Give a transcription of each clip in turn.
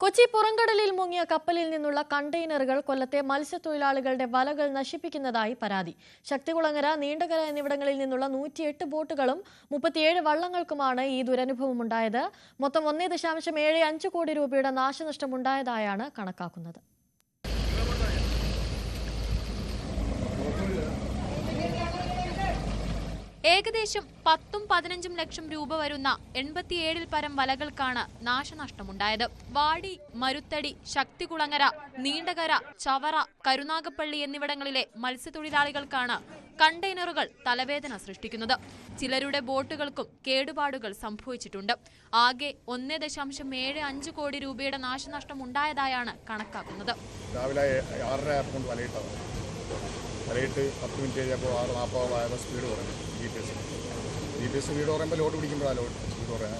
കൊച്ചി പുറംകടലിൽ മുങ്ങിയ കപ്പലിൽ നിന്നുള്ള കണ്ടെയ്നറുകൾ കൊല്ലത്തെ മത്സ്യത്തൊഴിലാളികളുടെ വലകൾ നശിപ്പിക്കുന്നതായി പരാതി. ശക്തികുളങ്ങര നീണ്ടകര എന്നിവിടങ്ങളിൽ നിന്നുള്ള നൂറ്റിയെട്ട് ബോട്ടുകളും മുപ്പത്തിയേഴ് വള്ളങ്ങൾക്കുമാണ് ഈ ദുരനുഭവമുണ്ടായത്. മൊത്തം ഒന്നേ ദശാംശം ഏഴ് അഞ്ച് കോടി രൂപയുടെ നാശനഷ്ടമുണ്ടായതായാണ് കണക്കാക്കുന്നത്. ഏകദേശം പത്തും പതിനഞ്ചും ലക്ഷം രൂപ വരുന്ന എൺപത്തിയേഴിൽ പരം വലകൾക്കാണ് നാശനഷ്ടമുണ്ടായത്. വാടി മരുത്തടി ശക്തികുളങ്ങര നീണ്ടകര ചവറ കരുനാഗപ്പള്ളി എന്നിവിടങ്ങളിലെ മത്സ്യത്തൊഴിലാളികൾക്കാണ് കണ്ടെയ്നറുകൾ തലവേദന സൃഷ്ടിക്കുന്നത്. ചിലരുടെ ബോട്ടുകൾക്കും കേടുപാടുകൾ സംഭവിച്ചിട്ടുണ്ട്. ആകെ ഒന്ന് ദശാംശം ഏഴ് അഞ്ച് കോടി രൂപയുടെ നാശനഷ്ടം ഉണ്ടായതായാണ് കണക്കാക്കുന്നത് വലയിട്ട് പത്ത് മിനിറ്റ് കഴിഞ്ഞപ്പോൾ ആറ് നാൽപ്പതായപ്പോൾ സ്പീഡ് കുറഞ്ഞു. G P S G P S speed പറയുമ്പോൾ ലോഡ് പിടിക്കുമ്പോഴാണ് ലോഡ് സ്പീഡ് പറയാൻ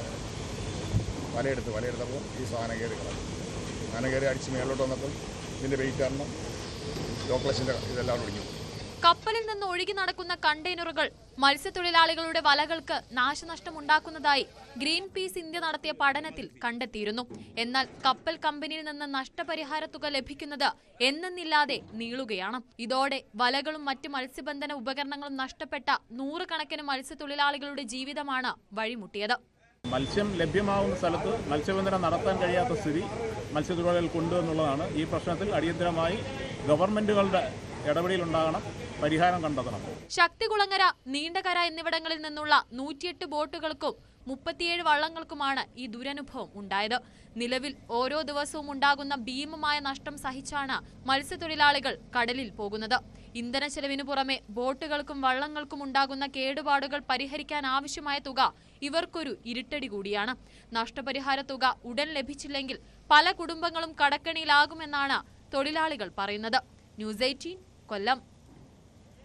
വലയെടുത്ത് വലയെടുത്തപ്പോൾ ഈ സാധനം കയറി കളഞ്ഞു സാധനം കയറി അടിച്ച് മേലോട്ട് വന്നപ്പോൾ ഇതിന്റെ വെയിറ്റ് കാരണം ലോക്ലസിന്റെ ഇതെല്ലാം ഒടിഞ്ഞു കപ്പലിൽ നിന്ന് ഒഴുകി നടക്കുന്ന കണ്ടെയ്നറുകൾ മത്സ്യത്തൊഴിലാളികളുടെ വലകൾക്ക് നാശനഷ്ടമുണ്ടാക്കുന്നതായി ഗ്രീൻ പീസ് ഇന്ത്യ നടത്തിയ പഠനത്തിൽ കണ്ടെത്തിയിരുന്നു. എന്നാൽ കപ്പൽ കമ്പനിയിൽ നിന്ന് നഷ്ടപരിഹാര തുക ലഭിക്കുന്നത് എന്നെന്നില്ലാതെ നീളുകയാണ്. ഇതോടെ വലകളും മറ്റ് മത്സ്യബന്ധന ഉപകരണങ്ങളും നഷ്ടപ്പെട്ട നൂറുകണക്കിന് മത്സ്യത്തൊഴിലാളികളുടെ ജീവിതമാണ് വഴിമുട്ടിയത്. മത്സ്യം ലഭ്യമാവുന്ന സ്ഥലത്ത് മത്സ്യബന്ധനം നടത്താൻ കഴിയാത്ത സ്ഥിതി മത്സ്യത്തൊഴിലാളികൾക്കുണ്ട് എന്നുള്ളതാണ് ഈ പ്രശ്നത്തിൽ അടിയന്തരമായി ഗവൺമെന്റുകളുടെ ഇടപെടലുണ്ടാകണം. പരിഹാരം കണ്ടെത്തണം. ശക്തികുളങ്ങര നീണ്ടകര എന്നിവിടങ്ങളിൽ നിന്നുള്ള നൂറ്റിയെട്ട് ബോട്ടുകൾക്കും മുപ്പത്തിയേഴ് വള്ളങ്ങൾക്കുമാണ് ഈ ദുരനുഭവം ഉണ്ടായത്. നിലവിൽ ഓരോ ദിവസവും ഉണ്ടാകുന്ന ഭീമമായ നഷ്ടം സഹിച്ചാണ് മത്സ്യത്തൊഴിലാളികൾ കടലിൽ പോകുന്നത്. ഇന്ധന ചെലവിനു പുറമെ ബോട്ടുകൾക്കും വള്ളങ്ങൾക്കും ഉണ്ടാകുന്ന കേടുപാടുകൾ പരിഹരിക്കാൻ ആവശ്യമായ തുക ഇവർക്കൊരു ഇരുട്ടടി കൂടിയാണ്. നഷ്ടപരിഹാര തുക ഉടൻ ലഭിച്ചില്ലെങ്കിൽ പല കുടുംബങ്ങളും കടക്കണിയിലാകുമെന്നാണ് തൊഴിലാളികൾ പറയുന്നത്. News eighteen Kollam.